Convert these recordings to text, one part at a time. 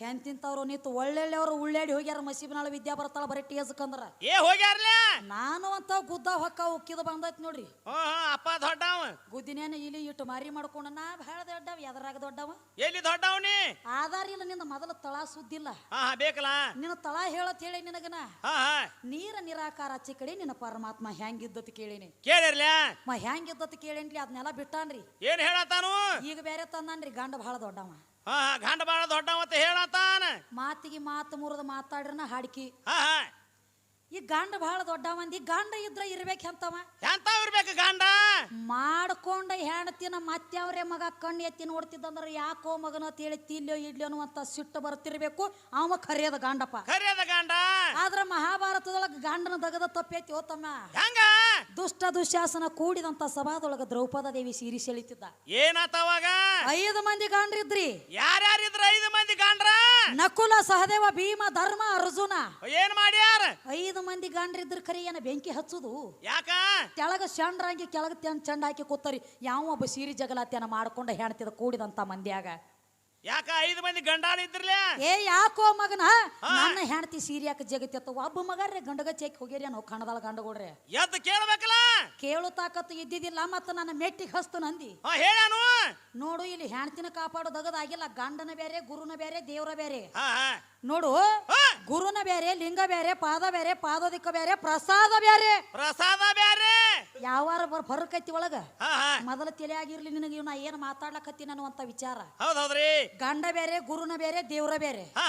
ಹೆಂತಿಂತವ್ರು ನಿಂತು ಒಳ್ಳೆಯವ್ರು ಉಳ್ಳಾಡಿ ಹೋಗ್ಯಾರ ಮಸೀಬಿನಾಳ ವಿದ್ಯಾ ಬರ್ತಾಳ ಬರೀ ಟೇಸ್ಕಂದ್ರ ಏ ಹೋಗ್ಯಾರ್ಲ? ನಾನು ಅಂತ ಗುದ್ದ ಹೊಕ್ಕ ಉಕ್ಕಿದ ಬಂದೈತಿ ನೋಡ್ರಿ. ಹ್ಞೂ ಹ್ಞೂ ಅಪ್ಪ ದೊಡ್ಡವ. ಗುದ್ದಿನೇನ ಇಲ್ಲಿ ಇಟ್ಟು ಮಾರಿ ಮಾಡ್ಕೊಂಡು ನಾ ಬಹಳ ದೊಡ್ಡವ ಎದರಾಗ ದೊಡ್ಡವ. ಎಲ್ಲಿ ದೊಡ್ಡವನಿ ಆಧಾರ ಇಲ್ಲ ನಿನ್ನ ಮೊದಲ ತಳ ಸುದ್ದಿಲ್ಲ. ಹಾ ಹಾ ಬೇಕಲ್ಲ? ನಿನ್ನ ತಳ ಹೇಳತ್ ಹೇಳಿ ನಿನಗನ. ಹಾ ಹಾ. ನೀರ ನಿರಾಕಾರ ಚಿಕ್ಕಡಿ ಕಡೆ ನಿನ್ನ ಪರಮಾತ್ಮ ಹೆಂಗಿದ್ದತ್ ಕೇಳಿನಿ. ಕೇಳಿರ್ಲ? ಮ ಹೆಂಗಿದ್ದತ್ ಕೇಳೇನ್ರಿ ಅದನ್ನೆಲ್ಲ ಬಿಟ್ಟಾನ್ರಿ. ಏನ್ ಹೇಳತ್ತಾನು? ಈಗ ಬೇರೆ ತಂದಾನ್ರಿ ಗಂಡ ಬಹಳ ದೊಡ್ಡವ. ಹಾ ಹಾ ಗಂಡ ಬಾಳ ದೊಡ್ಡವ ಅಂತ ಹೇಳತ್ತಾನ. ಮಾತಿಗೆ ಮಾತು ಮುರಿದು ಮಾತಾಡ್ರನ ಹಾಡ್ಕಿ. ಹಾ ಹಾ. ಈ ಗಂಡ ಭಾಳ ದೊಡ್ಡವಂದಿ ಗಂಡ ಇದ್ರ ಇರ್ಬೇಕು ಅಂತವ ಎಂತ ಇರ್ಬೇಕು ಗಂಡ? ಮಾಡ್ಕೊಂಡ ಹೆಣ್ತಿನ ಮತ್ಯಾವ್ರೆ ಮಗ ಕಣ್ಣು ಎತ್ತಿ ನೋಡ್ತಿದ್ದಂದ್ರ ಯಾಕೋ ಮಗನ ತಿಳಿ ತಿಲ್ಯೋ ತಿಲ್ಲೋ ಅಂತ ಅನ್ನುವಂತ ಸಿಟ್ಟು ಬರ್ತಿರ್ಬೇಕು. ಅವ ಖರಿಯದ ಗಂಡಪ್ಪ. ಕರಿಯದ ಗಂಡ? ಆದ್ರ ಮಹಾಭಾರತದೊಳಗ ಗಂಡನ ದಗದ ತಪ್ಪೈತಿ ಓ ತಮ್ಮ. ಹೆಂಗ? ದುಷ್ಟ ದುಶಾಸನ ಕೂಡಿದಂತ ಸಭಾದೊಳಗ ದ್ರೌಪದ ದೇವಿ ಸೀರಿ ಸೆಳಿತಿದ್ದ. ಏನಾತವಾಗ ಐದು ಮಂದಿ ಗಾಂಡ್ರಿದ್ರಿ. ಯಾರ್ಯಾರಿದ್ರ ಐದು ಮಂದಿ ಗಾಂಡ್ರ? ನಕುಲ ಸಹದೇವ ಭೀಮ ಧರ್ಮ ಅರ್ಜುನ. ಏನ್ ಮಾಡ್ಯಾರ? ಐದು ಮಂದಿ ಗಾಂಡ್ರಿದ್ರ ಖರೀ ಏನ ಬೆಂಕಿ ಹಚ್ಚುದು? ಯಾಕ? ಕೆಳಗ ಶಂಡ್ರಾಂಗಿ ಕೆಳಗ ಚಂಡ ಹಾಕಿ ಕೂತರಿ. ಯಾವ ಒಬ್ಬ ಸೀರಿ ಜಗಲಾತ್ಯನ ಮಾಡ್ಕೊಂಡ ಹೆಣ್ತಿದ ಕೂಡಿದಂತ ಮಂದ್ಯಾಗ? ಯಾಕ ಐದು ಮಂದಿ ಗಂಡಾಳ ಇದ್ರಲ್ಲೇ? ಏ ಯಾಕೋ ಮಗನ? ನನ್ನ ಹೆಂಡತಿ ಸೀರಿಯಾಕ ಜಗತ್ತೆತ್ತ ಜಗತ್ತಿತ್ತ ಒಬ್ಬ ಮಗರ್ರೆ ಗಂಡಗ ಚೇಕ್ ಹೋಗ್ಯಾರ ನಾವು ಕಣದಾಳ ಗಂಡಗೋಡ್ರೆ. ಎದ್ದು ಕೇಳಬೇಕಲ್ಲ? ಕೇಳು ತಾಕತ್ತು ಇದ್ದಿದ್ದಿಲ್ಲ ಮತ್ತ ನನ್ನ ಮೆಟ್ಟಿಗೆ ಹಸ್ತು ನಂದಿ. ಹಾ ಹೇಳಾನು? ನೋಡು ಇಲ್ಲಿ ಹೆಂಡತಿನ ಕಾಪಾಡೋದಗದಾಗಿಲ್ಲ ಗಂಡನ ಬೇರೆ ಗುರುನ ಬೇರೆ ದೇವ್ರ ಬೇರೆ ನೋಡು ಗುರುನ ಬೇರೆ ಲಿಂಗ ಬೇರೆ ಪಾದ ಬೇರೆ ಪಾದೋದಿಕ್ಕ ಬೇರೆ ಪ್ರಸಾದ ಬೇರೆ ಪ್ರಸಾದ ಬೇರೆ ಯಾವಾರ ಬರ್ ಫರಕೈತಿ ಒಳಗ? ಮೊದಲ ತಿಳಿಯಾಗಿರ್ಲಿ ನಿನಗೆ ಇವ್ನ ಏನ್ ಮಾತಾಡ್ಲಕತ್ತೀನಿ ಅನ್ನುವಂತ ವಿಚಾರ. ಹೌದ್ ಹೌದ್ರಿ. ಗಂಡ ಬೇರೆ ಗುರುನ ಬೇರೆ ದೇವ್ರ ಬೇರೆ. ಹಾ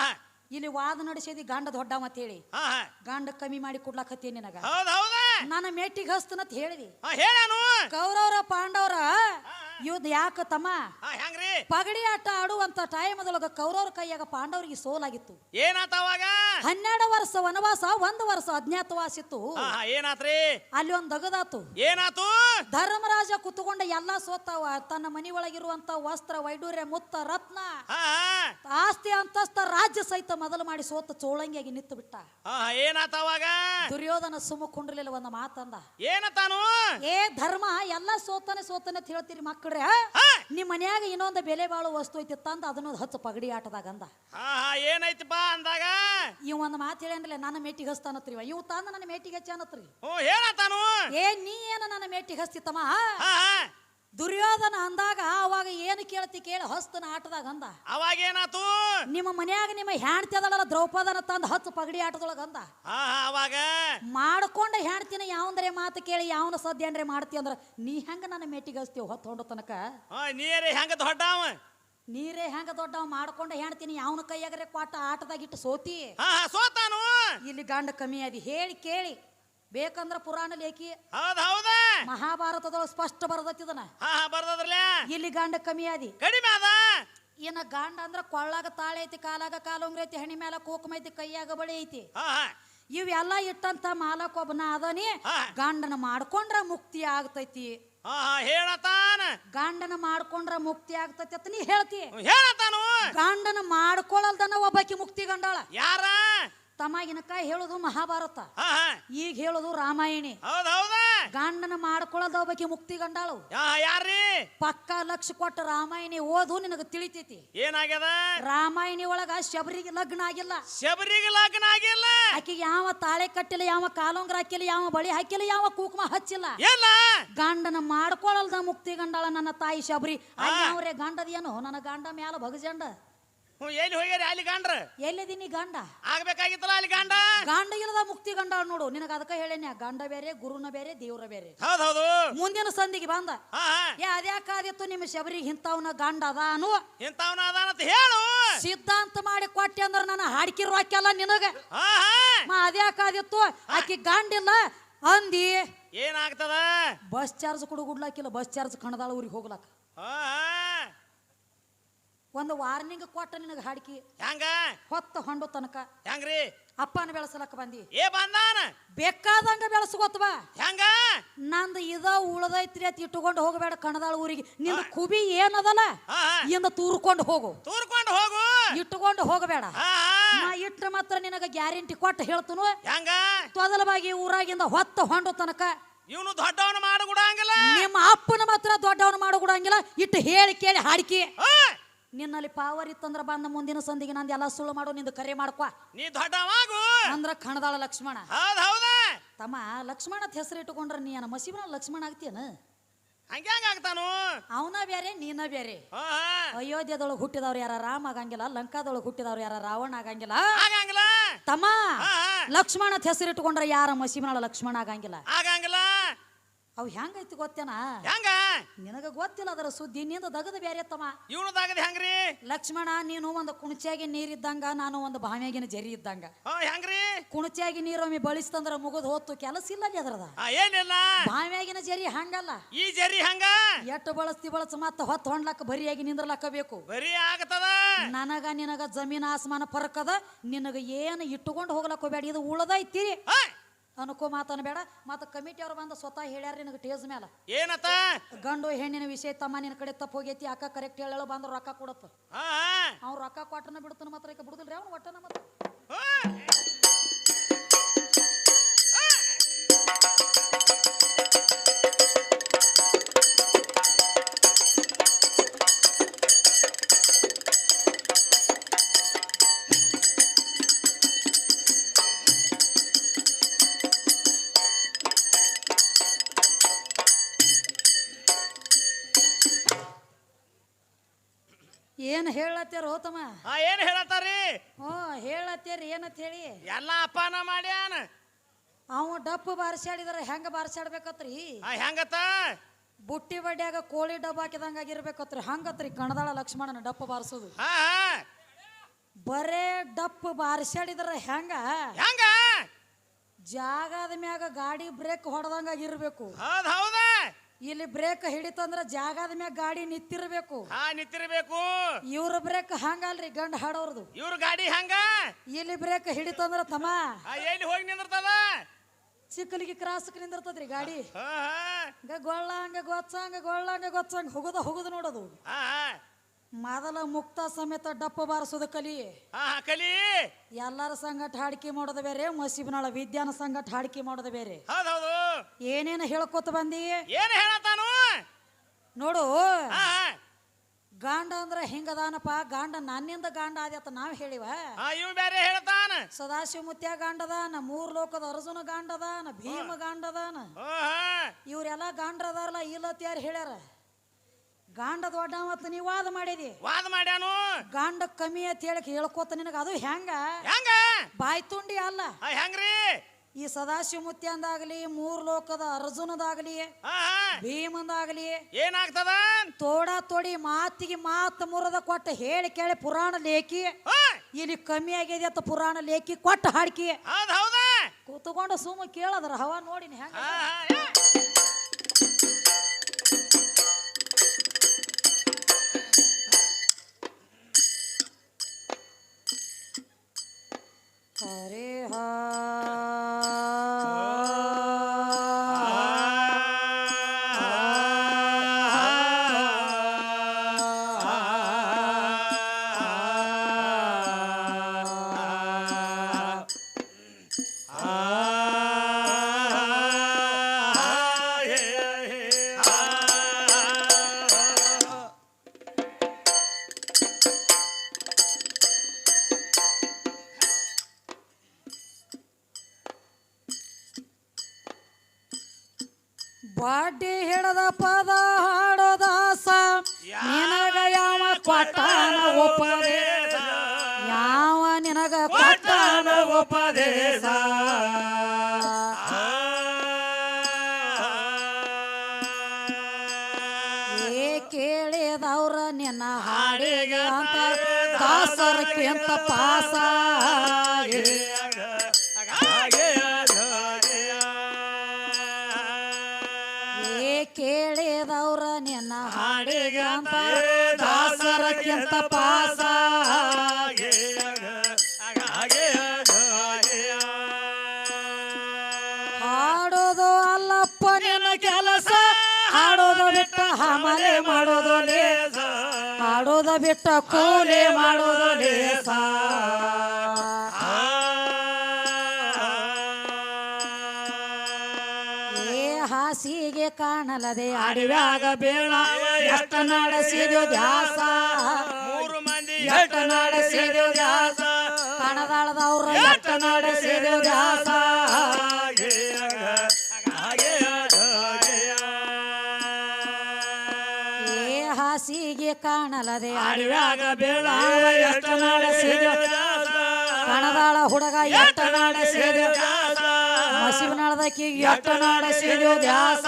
ಇಲ್ಲಿ ವಾದ ನಡೆಸಿದಿ ಗಂಡ ದೊಡ್ಡ ಹೇಳಿ ಹಾ ಹಾ. ಗಂಡ ಕಮ್ಮಿ ಮಾಡಿ ಕೊಡ್ಲಾಕತ್ತೀನಿ ನಿನಗ. ಹೌದ್ ಹೌದ? ನನ್ನ ಮೆಟ್ಟಿಗೆ ಹಸ್ತನತ್ ಹೇಳಿದಿ. ಹೇಳಾನು. ಕೌರವರ ಪಾಂಡವರ ಯುದ್ಧ ಯಾಕ ತಮ್ಮ? ಹೆಂಗ್ರಿ ಪಗಡಿ ಆಟ ಆಡುವಂತ ಟೈಮದೊಳಗ ಕೌರವರ ಕೈಯಾಗ ಪಾಂಡವರಿಗೆ ಸೋಲಾಗಿತ್ತು. ಏನಾತ ಅವಾಗ? ಹನ್ನೆರಡು ವರ್ಷ ವನವಾಸ ಒಂದು ವರ್ಷ ಅಜ್ಞಾತವಾಸ ಇತ್ತು ಏನಾತ್ರಿ? ಅಲ್ಲಿ ಒಂದ್ ದಗದಾತು. ಏನಾತು? ಧರ್ಮರಾಜ ಕುತ್ಕೊಂಡ ಎಲ್ಲಾ ಸೋತಾವ ತನ್ನ ಮನಿ ಒಳಗಿರುವಂತ ವಸ್ತ್ರ ವೈಡೂರ್ಯ ಮುತ್ತ ರತ್ನ ಆಸ್ತಿ ಅಂತಸ್ತ ರಾಜ್ಯ ಸಹಿತ ಮೊದಲು ಮಾಡಿ ಸೋತ ಚೋಳಂಗಿಯಾಗಿ ನಿಂತು ಬಿಟ್ಟ ಏನಾತ ಅವಾಗ? ದುರ್ಯೋಧನ ಸುಮ್ಮ ಕುಂಡ್ರಲಿಲ್ಲ ಒಂದು ಮಾತಂದ. ಏನತಾನು? ಏ ಧರ್ಮ ಎಲ್ಲ ಸೋತಾನೆ ಸೋತಾನೆ ಅಂತ ಹೇಳ್ತೀರಿ ಮಕ್ಕಳ್ರೆ. ನಿಮ್ಮ ನಿಮ್ ಮನ್ಯಾಗ ಇನ್ನೊಂದು ಬೆಲೆ ಬಾಳು ವಸ್ತು ಐತಿ ತಂದ ಅದನ್ನ ಹಚ್ಚ ಪಗಡಿ ಆಟದಾಗ ಅಂದ. ಏನೈತಿಪ್ಪ ಅಂದಾಗ? ಇವ್ ಒಂದು ಮಾತು ಹೇಳಿ ನನ್ನ ಮೇಟಿಗೆ ಹಸ್ತಾನತ್ರಿ ಇವ. ತಂದ ನನ್ನ ಮೇಟಿಗೆ ಹಚ್ಚಾನತ್ರಿ ಏನತಾನು? ಏ ನೀ ಏನ ನನ್ನ ಮೇಟಿಗೆ ಹಸ್ತಿತ್ತಮ್ಮ ದುರ್ಯೋಧನ ಅಂದಾಗ ಅವಾಗ ಏನು ಕೇಳ್ತಿ ಕೇಳಿ ಹೊಸ್ತನ ಆಟದಾಗ ಅಂದ. ಅವಾಗ ಏನಾತು? ನಿಮ್ಮ ಮನ್ಯಾಗ ನಿಮ್ಮ ಹೆಣ್ತಿ ಅದಲ್ಲ ದ್ರೌಪದನ ತಂದು ಹತ್ತು ಪಗಡಿ ಆಟದೊಳಗ ಅಂದ. ಹಾ ಹಾ ಅವಾಗ? ಮಾಡ್ಕೊಂಡ ಹೆಣ್ತಿನ ಯಾವಂದ್ರೆ ಮಾತು ಕೇಳಿ ಯಾವನ ಸದ್ಯ ಅಂದ್ರೆ ಮಾಡ್ತಿ ಅಂದ್ರ ನೀ ಹೆಂಗ ನನ್ನ ಮೆಟ್ಟಿಗೆ ಹಚ್ತೀವಿ ಹೊತ್ತು ಹೊಂಡ ತನಕ? ನೀರೇ ಹೆಂಗ ದೊಡ್ಡವ? ನೀರೇ ಹೆಂಗ ದೊಡ್ಡವ? ಮಾಡ್ಕೊಂಡ ಹೆಣ್ತೀನಿ ಯಾವನ ಕೈಯಾಗರೆ ಕ್ವಾಟ ಆಟದಾಗ ಇಟ್ಟು ಸೋತಿ. ಹಾ ಸೋತಾನು? ಇಲ್ಲಿ ಗಂಡ ಕಮ್ಮಿ ಅದಿ ಹೇಳಿ ಕೇಳಿ ಬೇಕಂದ್ರ ಪುರಾಣ ಲೇಖಿ ಹೌದ್ ಹೌದ. ಮಹಾಭಾರತದೊಳಗೆ ಸ್ಪಷ್ಟ ಬರದತ್ತಿದನ ಹಾ ಹಾ ಬರ್ದದ್ರಲ್ಲ ಇಲ್ಲಿ ಗಂಡ ಕಮ್ಮಿ ಆದಿ. ಕಡಿಮೆ ಅದ ಏನ ಗಂಡ ಅಂದ್ರ ಕೊಳ್ಳಾಗ ತಾಳೆ ಐತಿ ಕಾಲಾಗ ಕಾಲುಂಗ್ರ ಐತಿ ಹೆಣಿ ಮ್ಯಾಲ ಕುಕುಮ ಐತಿ ಕೈಯಾಗ ಬಳಿ ಐತಿ. ಹಾ ಹಾ. ಇವೆಲ್ಲ ಇಟ್ಟಂತ ಮಾಲಕ್ ಒಬ್ಬನ ಅದನಿ. ಗಂಡನ ಮಾಡ್ಕೊಂಡ್ರ ಮುಕ್ತಿ ಆಗ್ತೈತಿ. ಹೇಳತಾನ. ಗಂಡನ ಮಾಡ್ಕೊಂಡ್ರ ಮುಕ್ತಿ ಆಗ್ತೈತಿ ಅಂತ ನೀ ಹೇಳ್ತಿ. ಹೇಳತಾನು. ಗಂಡನ ಮಾಡ್ಕೊಳಲ್ದನ ಒಬ್ಬಾಕಿ ಮುಕ್ತಿ ಗಂಡಾಳ. ಯಾರ? ತಮಾಗಿನಕ ಹೇಳುದು ಮಹಾಭಾರತ. ಈಗ ಹೇಳುದು ರಾಮಾಯಣಿ. ಗಂಡನ ಮಾಡ್ಕೊಳ್ಳೋದ ಬಗ್ಗೆ ಮುಕ್ತಿ ಗಂಡಾಳು. ಯಾರ್ರಿ? ಪಕ್ಕ ಲಕ್ಷ ಕೊಟ್ಟ ರಾಮಾಯಣಿ ಓದು ನಿನಗ ತಿಳಿತೈತಿ. ಏನಾಗ್ಯದ? ರಾಮಾಯಣಿ ಒಳಗ ಶಬರಿಗೆ ಲಗ್ನ ಆಗಿಲ್ಲ. ಶಬರಿಗೆ ಲಗ್ನ ಆಗಿಲ್ಲ? ಆಕೆಗೆ ಯಾವ ತಾಳೆ ಕಟ್ಟಿಲ್ಲ ಯಾವ ಕಾಲೊಂಗ್ರ ಹಾಕಿಲ್ಲ ಯಾವ ಬಳಿ ಹಾಕಿಲ್ಲ ಯಾವ ಕುಕುಮ ಹಚ್ಚಿಲ್ಲ. ಎಲ್ಲ? ಗಂಡನ ಮಾಡ್ಕೊಳ್ಳಲ್ದ ಮುಕ್ತಿ ಗಂಡಾಳ ನನ್ನ ತಾಯಿ ಶಬರಿ. ಅವ್ರೆ ಗಂಡದೇನು? ನನ್ನ ಗಂಡ ಮ್ಯಾಲ ಭಗಜಂಡ. ಹ್ಞೂ ಎಲ್ಲಿ ಹೋಗ್ಯಾರಿ? ಅಲ್ಲಿ ಗಂಡ್ರ? ಎಲ್ಲಿದೀನಿ ಗಂಡ? ಆಗ್ಬೇಕಾಗಿತ್ತಲ್ಲ ಅಲ್ಲಿ ಗಂಡ? ಗಂಡ ಇಲ್ಲದ ಮುಕ್ತಿ ಗಂಡ ನೋಡು. ನಿನಗ ಅದಕ್ಕ ಹೇಳೇನೆ ಗಂಡ ಬೇರೆ ಗುರುನ ಬೇರೆ ದೇವ್ರ ಬೇರೆ. ಹೌದ್ ಹೌದು. ಮುಂದಿನ ಸಂದಿಗೆ ಬಂದ. ಹಾ ಹಾ. ಏ ಅದ್ಯಾಕಾದಿತ್ತು ನಿಮ್ಮ ಶಬರಿಗೆ ಇಂಥವ್ನ ಗಂಡ ಅದಾನು? ಇಂಥವ್ನ ಅದಾನಂತ ಹೇಳು. ಸಿದ್ಧಾಂತ ಮಾಡಿ ಕೊಟ್ಟೆ ಅಂದ್ರ ನಾನು ಹಾಡ್ಕಿರೋ ಹಾಕ್ಯಲ್ಲ ನಿನಗ? ಹಾ ಹಾ. ಮಾ ಅದ್ಯಾಕಾದಿತ್ತು ಆಕಿ ಗಂಡಿಲ್ಲ ಅಂದಿ. ಏನಾಗ್ತದ? ಬಸ್ ಚಾರ್ಜ್ ಕೊಡು ಗುಡ್ಲಾಕಿಲ್ಲ ಬಸ್ ಚಾರ್ಜ್ ಕಣದಾಳ ಊರಿಗೆ ಹೋಗ್ಲಾಕ. ಹಾ ಹಾ. ಒಂದು ವಾರ್ನಿಂಗ್ ಕೊಟ್ಟ ನಿನಗೆ ಹಾಡಿಕಿ. ಹೆಂಗ? ಹೊತ್ತ ಹೊಂಡು ತನಕ. ಹೆಂಗ್ರಿ? ಅಪ್ಪನ ಬೆಳೆಸಲಕ್ಕ ಬಂದಿ. ಏ ಬಂದಾನ? ಬೇಕಾದಂಗ ಬೆಳೆಸ್ಕೊತ್ ಬಾ. ಹೆಂಗ? ನಂದು ಇದ ಉಳದೈತ್ರಿ ಅಂತ ಇಟ್ಟುಕೊಂಡು ಹೋಗಬೇಡ ಕಣದಾಳ ಊರಿಗೆ. ನಿನ್ನ ಕುಬಿ ಏನದಲ್ಲ? ಇಂದ ತೂರ್ಕೊಂಡು ಹೋಗು. ತೂರ್ಕೊಂಡು ಹೋಗು. ಇಟ್ಟುಕೊಂಡು ಹೋಗಬೇಡ. ನಾ ಇಟ್ಟ ಮಾತ್ರ ನಿನಗ ಗ್ಯಾರಂಟಿ ಕೊಟ್ಟು ಹೇಳ್ತನು. ಹೆಂಗ? ತೊದಲವಾಗಿ ಊರಾಗಿಂದ ಹೊತ್ತ ಹೊಂಡು ತನಕ. ಇವನು ದೊಡ್ಡವನ ಮಾಡಗುಡಂಗಿಲ್ಲ ನಿಮ್ಮ ಅಪ್ಪನ ಮಾತ್ರ ದೊಡ್ಡವನ ಮಾಡಕೊಡಂಗಿಲ್ಲ ಇಟ್ಟು ಹೇಳಿ ಕೇಳಿ ಹಾಡಿಕೆ. ನಿನ್ನಲ್ಲಿ ಪಾವರ್ ಇತ್ತಂದ್ರ ಬಂದ ಮುಂದಿನ ಸಂದಿಗೆ ನಂದು ಎಲ್ಲ ಸುಳ್ಳು ಮಾಡು ನಿಂದು ಕರೆ ಮಾಡ್ಕೊ. ನೀ ದೊಡ್ಡವಾಗು. ಅಂದ್ರ ಕಣದಾಳ ಲಕ್ಷ್ಮಣ. ಹೌದ್ ಹೌದ. ತಮ್ಮ ಲಕ್ಷ್ಮಣ ಅಂತ ಹೆಸರು ಇಟ್ಟುಕೊಂಡ್ರ ನೀ ಏನ ಮಸೀಬನ ಲಕ್ಷ್ಮಣ ಆಗ್ತೀಯನ? ಆಗ್ತಾನು? ಅವನ ಬೇರೆ ನೀನ ಬೇರೆ. ಅಯೋಧ್ಯದೊಳಗೆ ಹುಟ್ಟಿದವ್ರು ಯಾರ? ರಾಮ ಆಗಂಗಿಲ್ಲ ಲಂಕಾದೊಳಗೆ ಹುಟ್ಟಿದವ್ರು ಯಾರ? ರಾವಣ ಆಗಂಗಿಲ್ಲ. ಆಗಂಗಿಲ್ಲ. ತಮ್ಮ. ಲಕ್ಷ್ಮಣ ಅಂತ ಹೆಸರು ಯಾರ ಮಸೀಬನ ಲಕ್ಷ್ಮಣ ಆಗಂಗಿಲ್ಲ? ಆಗಂಗಿಲ್ಲ. ಅವ್ ಹೆಂಗೈತಿ ಗೊತ್ತೇನ? ಹೆಂಗ? ನಿನಗ ಗೊತ್ತಿಲ್ಲ ಅದರ ಸುದ್ದಿ ನಿಂದ ದಗದ ಬೇರೆ ತಮ್ಮ ಇವನದಾಗದ ಹೆಂಗ್ರಿ? ಲಕ್ಷ್ಮಣ ನೀನು ಒಂದು ಕುಣಚಿಯಾಗಿ ನೀರಿದ್ದಂಗ ನಾನು ಒಂದು ಬಾವಿಯಾಗಿನ ಜರಿ ಇದ್ದಂಗ. ಹೆಂಗ್ರಿ? ಕುಣಚಿಯಾಗಿ ನೀರೊಮ್ಮೆ ಬಳಸ್ತಂದ್ರ ಮುಗಿದು ಹೊತ್ತು ಕೆಲಸ ಇಲ್ಲ ಅಲ್ಲಿ ಅದ್ರದ ಏನಿಲ್ಲ. ಬಾವಿಯಾಗಿನ ಜರಿ ಹಂಗಲ್ಲ. ಈ ಜರಿ ಹಂಗ? ಎಟ್ಟು ಬಳಸ್ತಿ ಬಳಸ ಮತ್ತ ಹೊತ್ತು ಹೊಂಡ್ಲಕ್ಕ ಬರಿಯಾಗಿ ನಿಂದ್ರಲಕ್ಕ ಬೇಕು ಬರಿ ಆಗತದ ನನಗ ನಿನಗ ಜಮೀನ ಆಸ್ಮಾನ ಪರಕದ ನಿನಗ ಏನು ಇಟ್ಟುಕೊಂಡು ಹೋಗ್ಲಕ್ಕ ಹೋಗ್ಬೇಡ ಇದು ಉಳದೈತಿ. ಅನ್ಕೋ ಮಾತನ ಬೇಡ. ಮತ್ತ ಕಮಿಟಿ ಅವ್ರು ಬಂದು ಸ್ವತಃ ಹೇಳ್ಯಾರ ನಿನಗೆ ಟೇಜ್ ಮ್ಯಾಲ. ಏನತ್ತ? ಗಂಡು ಹೆಣ್ಣಿನ ವಿಷಯ ತಮ್ಮ ನಿನ್ನ ಕಡೆ ತಪ್ಪು ಹೋಗೈತಿ ಅಕ್ಕ ಕರೆಕ್ಟ್ ಹೇಳ ಬಂದ್ರ ರೊಕ್ಕ ಕೊಡತ್ತ. ಅವ್ನು ರೊಕ್ಕ ಕೊಟ್ಟನ ಬಿಡ್ತಾನ ಮಾತ್ರ ಈಗ ಬಿಡುದಿಲ್ರಿ ಅವ್ನು ಒಟ್ಟನ ಮತ್ತ ಹೇಳತ್ತೇರ ಹೋತಮ್ಮ ಹಾ ಏನ್ ಹೇಳತ್ತಾರಿ? ಹ್ಞೂ ಹೇಳತ್ತೇರಿ ಏನಂತ ಹೇಳಿ? ಎಲ್ಲ ಅಪಾನ ಮಾಡ್ಯಾನ. ಅವ ಡಪ್ಪು ಬಾರಿಸಾಡಿದ್ರ ಹೆಂಗ ಬಾರಿಸಾಡ್ಬೇಕತ್ರಿ? ಹಾ ಹೆಂಗತ್ತ? ಬುಟ್ಟಿ ಬಡ್ಯಾಗ ಕೋಳಿ ಡಬ್ಬ ಹಾಕಿದಂಗ ಆಗಿರ್ಬೇಕತ್ರಿ. ಹಂಗತ್ರಿ ಕಣದಾಳ ಲಕ್ಷ್ಮಣನ ಡಪ್ಪು ಬಾರಿಸೋದು. ಹಾ ಹಾ. ಬರೇ ಡಪ್ಪು ಬಾರಿಸಾಡಿದ್ರ ಹೆಂಗ? ಹೆಂಗ? ಜಾಗದ ಮ್ಯಾಗ ಗಾಡಿ ಬ್ರೇಕ್ ಹೊಡೆದಂಗ ಆಗಿರ್ಬೇಕು. ಹೌದ್ ಹೌದ. ಇಲ್ಲಿ ಬ್ರೇಕ್ ಹಿಡಿತಂದ್ರ ಜಾಗದ ಮ್ಯಾಗ ಗಾಡಿ ನಿಂತಿರ್ಬೇಕು. ಹಾ ನಿಂತಿರ್ಬೇಕು. ಇವ್ರ ಬ್ರೇಕ್ ಹಂಗಲ್ರಿ ಗಂಡ ಹಾಡೋರ್ದು. ಇವ್ರ ಗಾಡಿ ಹಂಗ? ಇಲ್ಲಿ ಬ್ರೇಕ್ ಹಿಡಿತಂದ್ರ ತಮ್ಮ. ಆ, ಎಲ್ಲಿ ಹೋಗಿ ನಿಂದಿರ್ತದ? ಚಿಕ್ಕಲಿಗೆ ಕ್ರಾಸ್ಕ್ ನಿಂದಿರ್ತದ್ರಿ ಗಾಡಿ. ಹಾ ಹಾ. ಹಂಗ ಗೊಳ್ಳ ಹಂಗ ಗೊಳ್ಳ ಹಂಗ ಗೊಚ್ಚಂಗ ಹೋಗುದು ಹುಗುದು ನೋಡೋದು. ಹಾ. ಮೊದಲ ಮುಕ್ತ ಸಮೇತ ಡಪ್ಪ ಬಾರಿಸೋದ ಕಲಿ. ಹಾ ಹಾ, ಕಲಿ. ಎಲ್ಲರ ಸಂಗಟ ಹಾಡಿಕೆ ಮಾಡೋದು ಬೇರೆ ಮಸೀಬ್ನಾಳ ವಿದ್ಯಾನ ಸಂಗಟ ಹಾಡಿಕೆ ಮಾಡೋದು ಬೇರೆ. ಹೌದ್ ಹೌದು. ಏನೇನು ಹೇಳ್ಕೊತ ಬಂದಿ? ಏನ್ ಹೇಳತಾನು ನೋಡು. ಹಾ ಹಾ. ಗಾಂಡ ಅಂದ್ರ ಹಿಂಗದಾನಪ್ಪ ಗಾಂಡ ನನ್ನಿಂದ ಗಾಂಡ ಆದ್ಯತ ನಾವ್ ಹೇಳಿವ. ಹಾ ಇವ್ ಬೇರೆ ಹೇಳ್ತಾನ. ಸದಾಶಿವ ಮುತ್ಯ ಗಾಂಡದಾನ ಮೂರ್ ಲೋಕದ ಅರ್ಜುನ ಗಾಂಡದಾನ ಭೀಮ ಗಾಂಡದಾನ ಹಾ ಹಾ. ಇವ್ರೆಲ್ಲ ಗಾಂಡ್ರದಾರಲ್ಲ ಇಲ್ಲತ್ ಯಾರು ಹೇಳ್ಯಾರ? ಗಾಂಡ ದೊಡ್ಡ ಮತ್ತ ನೀ ವಾದ ಮಾಡಿದಿ? ವಾದ ಮಾಡ್ಯಾನು? ಗಾಂಡ ಕಮ್ಮಿ ಅಂತ ಹೇಳಕ್ ಹೇಳ್ಕೋತ ನಿನಗ ಅದು ಹೆಂಗ? ಹೆಂಗ? ಬಾಯ್ ತುಂಡಿ ಅಲ್ಲ. ಹೆಂಗ್ರಿ? ಈ ಸದಾಶಿವ ಮುತ್ಯಂದಾಗಲಿ ಮೂರ್ ಲೋಕದ ಅರ್ಜುನದಾಗಲಿ ಆ. ಭೀಮಂದಾಗಲಿ ಏನಾಗ್ತದ? ತೋಡ ತೋಡಿ ಮಾತಿಗೆ ಮಾತು ಮುರದ ಕೊಟ್ಟ ಹೇಳಿ ಕೇಳಿ ಪುರಾಣ ಲೇಖಿ. ಇಲ್ಲಿ ಕಮ್ಮಿ ಆಗಿದೆ ಅಂತ ಪುರಾಣ ಲೇಖಿ ಕೊಟ್ಟ ಹಾಡ್ಕಿ. ಹೌದ್ ಹೌದ. ಕೂತ್ಕೊಂಡು ಸುಮ್ಮ ಕೇಳದ್ರ ಹವಾ ನೋಡಿನಿ ಹೆಂಗ? ಬಾಡಿ ಹಿಡದ ಪದ ಹಾಡೋದಾಸ ನಿನಗ ಯಾವ ಕೊಟ್ಟಾನ ಉಪದೇಶ? ಯಾವ ನಿನಗ ಕೊಟ್ಟಾನ ಉಪದೇಶ? ಏ ಕೇಳಿದವ್ರ ನಿನ್ನ ಹಾಡಿಗೆ ಅಂತ ದಾಸರಕ್ಕಿಂತ ಪಾಸ ಬಿಟ್ಟ ಹಮಲೆ ಮಾಡೋದು ಲೇಸ. ಹಾಡೋದ ಬಿಟ್ಟ ಕೂಲೆ ಮಾಡೋದು ಲೇಸ. ಏ ಹಾಸಿಗೆ ಕಾಣಲದೆ ಅಡಿವ್ಯಾಗ ಬೇಡ ಎಷ್ಟ ನಡೆಸಿದ್ಯೋ ದ್ಯಾಸ. ಎಟ್ಟ ನಡೆಸಿದ ದ್ಯಾಸ. ಕಣದಾಳದವ್ರ ಎಷ್ಟ ನಡೆಸಿದ ದ್ಯಾಸ. ಹಾಸಿಗೆ ಆಡಿದಾಗ ಬೇಡ ಎಷ್ಟ ನಾಡ ನಡೆಸಿದ ಕಣದಾಳ ಹುಡುಗ ಎಟ್ಟ ನಡೆಸಿದ ಮಸಿಬ ಎಷ್ಟ ಎಟ್ಟ ನಡೆಸಿದ ದ್ಯಾಸ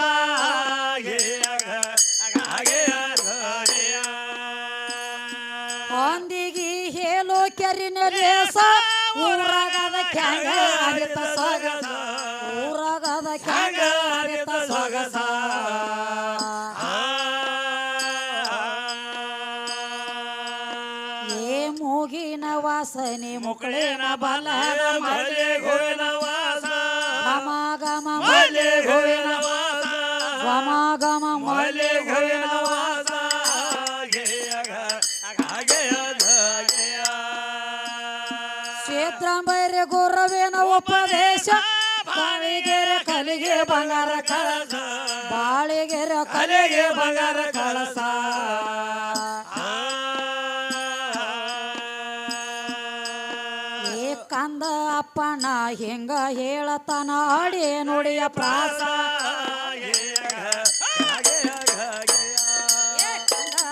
ಒಂದಿಗಿ ಹೇಳೋ ಕೆರಿನ ದೇಸ ಊರಾಗದ ಕ್ಯಾಂಗ ಆಗಿತ್ತ ಸೊಗಸ ಮುಕಳಿನ ಬಾಲ ಮಳೆ ಗಮ ಗಮ ಮಲೆ ಗೋವಿನ ಗಮ ಗಮ ಮಲೆ ಗೋವಿನ ಕ್ಷೇತ್ರಂಬೈರೆ ಗುರವೇನ ಉಪದೇಶ. ಬಾಳಿಗೆರೆ ಕಲಿಗೆ ಬಂಗಾರ ಕಳಸ. ಬಾಳಿಗೆರೆ ಕಲಿಗೆ ಬಂಗಾರ ಕಳಸ. ಹಿಂಗ ಹೇಳತನ ಆಡಿ ನುಡಿಯ ಪ್ರಾಸ.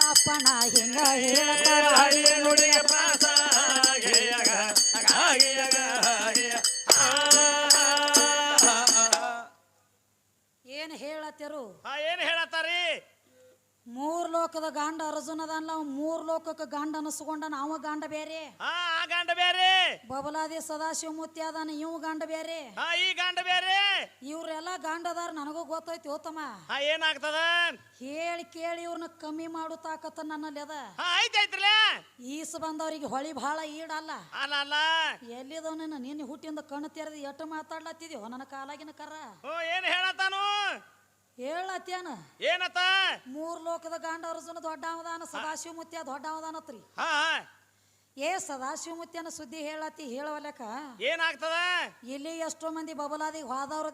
ಅಪ್ಪಣ ಹಿಂಗ ಹೇಳತನ ಅಡಿ ನುಡಿಯ ಏನ್ ಹೇಳತ್ತಿರು? ಏನ್ ಹೇಳತ್ತಾರಿ? ಮೂರ್ ಲೋಕದ ಗಂಡ ಅರ್ಜುನದಲ್ಲ ಅದನ್ನ ಮೂರ್ ಲೋಕಕ್ಕೆ ಗಾಂಡ ಅನಸ್ಕೊಂಡ ಅವ ಗಂಡ ಬೇರೆ. ಆ ಗಂಡ ಬೇರೆ. ಬಬಲಾದಿ ಸದಾಶಿವಮೂರ್ತಿ ಅದಾನ ಇವ್ ಗಂಡ ಬೇರೆ. ಹಾ ಈ ಗಂಡ ಬೇರೆ. ಇವ್ರೆಲ್ಲ ಗಂಡದಾರ ನನಗೂ ಗೊತ್ತೈತಿ ಓತಮ್ಮ. ಏನಾಗ್ತದ? ಹೇಳಿ ಕೇಳಿ ಇವ್ರನ್ನ ಕಮ್ಮಿ ಮಾಡು ತಾಕತ್ತ ನನ್ನಲ್ಲಿ ಅದ. ಐತೈತ್ರಲ್ಲ ಈಸ ಬಂದವ್ರಿಗೆ ಹೊಳಿ ಬಹಳ ಈಡಲ್ಲ. ಅಲ್ಲ ಅಲ್ಲ. ಎಲ್ಲಿದವ ನಿನ್ನ ಹುಟ್ಟಿಂದ ಕಣ್ಣು ತೆರೆದು ಎಟ್ಟು ಮಾತಾಡ್ಲತ್ತಿದ್ಯೋ ನನ್ನ ಕಾಲಾಗಿನ ಕರ ಓ ಏನ್ ಹೇಳತ್ತಾನು? ಹೇಳತ್ತೇನ ಏನತ್ತ? ಮೂರ್ ಲೋಕದ ಗಂಡ ಅರ್ಜುನ ಸದಾಶಿವ ಮುತ್ಯ ದೊಡ್ಡವದಾನತ್ರಿ. ಹಾ ಏ ಸದಾಶಿವ ಮುತ್ಯನ ಸುದ್ದಿ ಹೇಳತಿ ಹೇಳವಲಕ ಏನಾಗ್ತದ? ಇಲ್ಲಿ ಎಷ್ಟೋ ಮಂದಿ ಬಬಲಾದಿಗೆ ಹೋದವ್ರ